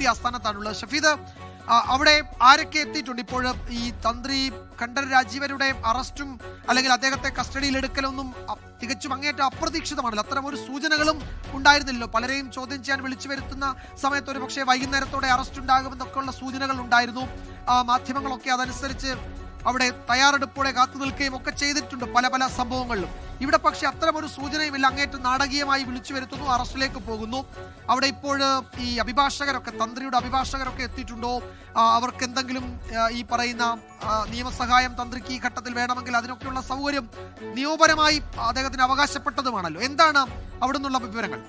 T ആസ്ഥാനത്താണുള്ളത്. Shafeed അവിടെ ആരൊക്കെ എത്തിയിട്ടുണ്ട്? ഇപ്പോൾ ഈ തന്ത്രി കണ്ഠർ രാജീവരുടെ അറസ്റ്റും അല്ലെങ്കിൽ അദ്ദേഹത്തെ കസ്റ്റഡിയിൽ എടുക്കലൊന്നും തികച്ചും അങ്ങേറ്റം അപ്രതീക്ഷിതമാണല്ലോ. അത്തരം ഒരു സൂചനകളും ഉണ്ടായിരുന്നില്ലല്ലോ. പലരെയും ചോദ്യം ചെയ്യാൻ വിളിച്ചു വരുത്തുന്ന സമയത്ത് ഒരു പക്ഷേ വൈകുന്നേരത്തോടെ അറസ്റ്റ് ഉണ്ടാകുമെന്നൊക്കെയുള്ള സൂചനകൾ ഉണ്ടായിരുന്നു. മാധ്യമങ്ങളൊക്കെ അതനുസരിച്ച് അവിടെ തയ്യാറെടുപ്പോടെ കാത്തു നിൽക്കുകയും ഒക്കെ ചെയ്തിട്ടുണ്ട് പല പല സംഭവങ്ങളിലും. ഇവിടെ പക്ഷേ അത്തരമൊരു സൂചനയുമില്ല. അങ്ങേറ്റം നാടകീയമായി വിളിച്ചു വരുത്തുന്നു അറസ്റ്റിലേക്ക് പോകുന്നു. അവിടെ ഇപ്പോൾ ഈ അഭിഭാഷകരൊക്കെ തന്ത്രിയുടെ അഭിഭാഷകരൊക്കെ എത്തിയിട്ടുണ്ടോ? അവർക്ക് എന്തെങ്കിലും ഈ പറയുന്ന നിയമസഹായം തന്ത്രിക്ക് ഈ ഘട്ടത്തിൽ വേണമെങ്കിൽ അതിനൊക്കെയുള്ള സൗകര്യം നിയമപരമായി അദ്ദേഹത്തിന് അവകാശപ്പെട്ടതുമാണല്ലോ. എന്താണ് അവിടെ നിന്നുള്ള വിവരങ്ങൾ?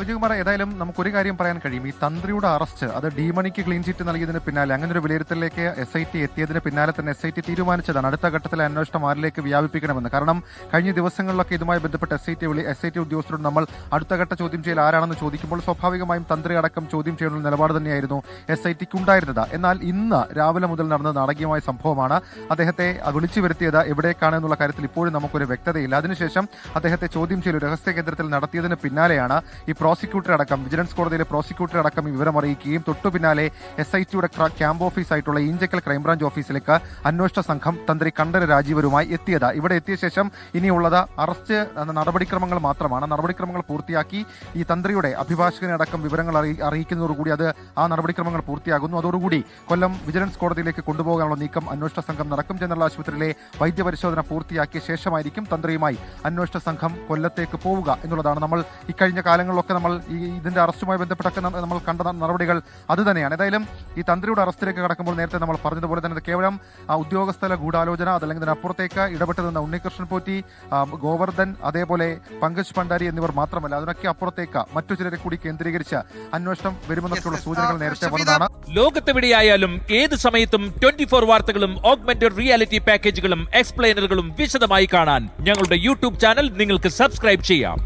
വിജയകുമാർ ഏതായാലും നമുക്കൊരു കാര്യം പറയാൻ കഴിയും. ഈ തന്ത്രിയുടെ അറസ്റ്റ് അത് ഡിമണിക്ക് ക്ലീൻ ചിറ്റ് നൽകിയതിന് പിന്നാലെ അങ്ങനെ ഒരു വിലയിരുത്തലിലേക്ക് എസ് ഐ ടി എത്തിയതിന് പിന്നാലെ തന്നെ എസ് ഐ ടി തീരുമാനിച്ചതാണ്. അടുത്ത ഘട്ടത്തിൽ അന്വേഷണം ആരിലേക്ക് വ്യാപിപ്പിക്കണമെന്ന്. കാരണം കഴിഞ്ഞ ദിവസങ്ങളിലൊക്കെ ഇതുമായി ബന്ധപ്പെട്ട് എസ് ഐ ടി വിളി എസ് ഐ ടി ഉദ്യോഗസ്ഥരോട് നമ്മൾ അടുത്ത ഘട്ട ചോദ്യം ചെയ്യൽ ആരാണെന്ന് ചോദിക്കുമ്പോൾ സ്വാഭാവികമായും തന്ത്രി അടക്കം ചോദ്യം ചെയ്യുന്ന നിലപാട് തന്നെയായിരുന്നു എസ് ഐ ടിക്ക് ഉണ്ടായിരുന്നത് എന്നാൽ ഇന്ന് രാവിലെ മുതൽ നടന്ന നാടകീയമായ സംഭവമാണ്. അദ്ദേഹത്തെ വിളിച്ചു വരുത്തിയത് എവിടേക്കാണ് എന്നുള്ള കാര്യത്തിൽ ഇപ്പോഴും നമുക്കൊരു വ്യക്തതയില്ല. അതിനുശേഷം അദ്ദേഹത്തെ ചോദ്യം ചെയ്യൽ രഹസ്യ കേന്ദ്രത്തിൽ നടത്തിയതിന് പിന്നാലെയാണ് പ്രോസിക്യൂട്ടർ അടക്കം വിജിലൻസ് കോടതിയിലെ പ്രോസിക്യൂട്ടർ അടക്കം ഈ വിവരം അറിയിക്കുകയും തൊട്ടു പിന്നാലെ എസ് ഐ ടിയുടെ ക്യാമ്പ് ഓഫീസായിട്ടുള്ള ഈഞ്ചക്കൽ ക്രൈംബ്രാഞ്ച് ഓഫീസിലേക്ക് അന്വേഷണ സംഘം തന്ത്രി കണ്ഠര രാജീവരുമായി എത്തിയത്. ഇവിടെ എത്തിയ ശേഷം ഇനിയുള്ളത് അറസ്റ്റ് നടപടിക്രമങ്ങൾ മാത്രമാണ്. നടപടിക്രമങ്ങൾ പൂർത്തിയാക്കി ഈ തന്ത്രിയുടെ അഭിഭാഷകനെ അടക്കം വിവരങ്ങൾ അറിയി- അറിയിക്കുന്നതോടുകൂടി അത് ആ നടപടിക്രമങ്ങൾ പൂർത്തിയാകുന്നു. അതോടുകൂടി കൊല്ലം വിജിലൻസ് കോടതിയിലേക്ക് കൊണ്ടുപോകാനുള്ള നീക്കം അന്വേഷണ സംഘം നടക്കും. ജനറൽ ആശുപത്രിയിലെ വൈദ്യപരിശോധന പൂർത്തിയാക്കിയ ശേഷമായിരിക്കും തന്ത്രിയുമായി അന്വേഷണ സംഘം കൊല്ലത്തേക്ക് പോവുക എന്നുള്ളതാണ് നമ്മൾ ഇക്കഴിഞ്ഞ കാലങ്ങളിലൊക്കെ നമ്മൾ ഈ ഇതിന്റെ അറസ്റ്റുമായി ബന്ധപ്പെട്ടൊക്കെ നമ്മൾ കണ്ട നടപടികൾ അത് തന്നെയാണ്. ഏതായാലും ഈ തന്ത്രിയുടെ അറസ്റ്റിലേക്ക് കടക്കുമ്പോൾ നേരത്തെ നമ്മൾ പറഞ്ഞതുപോലെ തന്നെ കേവലം ആ, ഉദ്യോഗസ്ഥല ഗൂഢാലോചന അതല്ലെങ്കിൽ അതിനപ്പുറത്തേക്ക് ഇടപെട്ട് നിന്ന ഉണ്ണികൃഷ്ണൻ പോറ്റി ഗോവർദ്ധൻ അതേപോലെ പങ്കജ് ഭണ്ഡാരി എന്നിവർ മാത്രമല്ല അതിനൊക്കെ അപ്പുറത്തേക്ക് മറ്റു ചിലരെ കൂടി കേന്ദ്രീകരിച്ച് അന്വേഷണം വരുമെന്നൊക്കെയുള്ള. സൂചനകൾ നേരത്തെ വന്നതാണ്. ലോകത്തെവിടെയായാലും ഏത് സമയത്തും ട്വന്റി ഫോർ വാർത്തകളും ഓഗ്മെന്റഡ് റിയാലിറ്റി പാക്കേജുകളും എക്സ്പ്ലെയിനറുകളും വിശദമായി കാണാൻ ഞങ്ങളുടെ യൂട്യൂബ് ചാനൽ നിങ്ങൾക്ക് സബ്സ്ക്രൈബ് ചെയ്യാം.